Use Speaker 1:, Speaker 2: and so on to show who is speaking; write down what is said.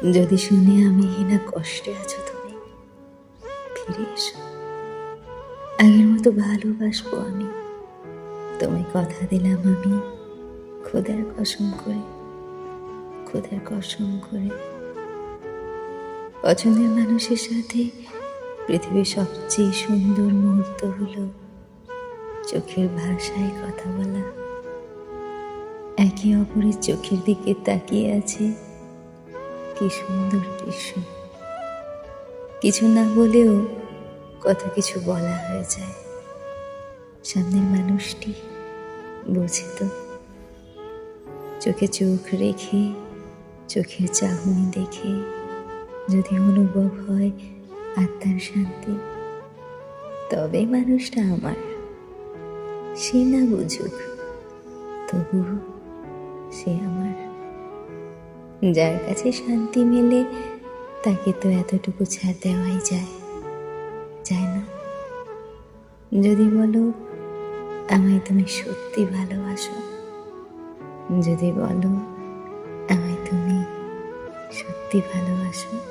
Speaker 1: যদি শুনে আমি হিনা কষ্টে আছো তুমি, ফিরে এসো। আগের মতো ভালোবাসবো আমি। তুমি কথা দিলাম আমি খোদার কসম করে খোদার কসম করে। পছন্দের মানুষের সাথে পৃথিবীর সবচেয়ে সুন্দর মুহূর্ত হলো চোখের ভাষায় কথা বলা। একে অপরের চোখের দিকে তাকিয়ে আছে কি সুন্দর দৃশ্য। কিছু না বলেও কত কিছু বলা হয়ে যায়। সামনের মানুষটি বোঝে তো, চোখে চোখ রেখে, চোখের চাহনি দেখে যদি অনুভব হয় আত্মার শান্তি, তবে মানুষটা আমার। সে না বুঝুক, তবুও সে আমার। যার কাছে শান্তি মেলে, তাকে তো এতটুকু ছাড় দেওয়াই যায়। যায় না। যদি বলো, আমায় তুমি সত্যি ভালোবাসো। যদি বলো, আমায় তুমি সত্যি ভালোবাসো।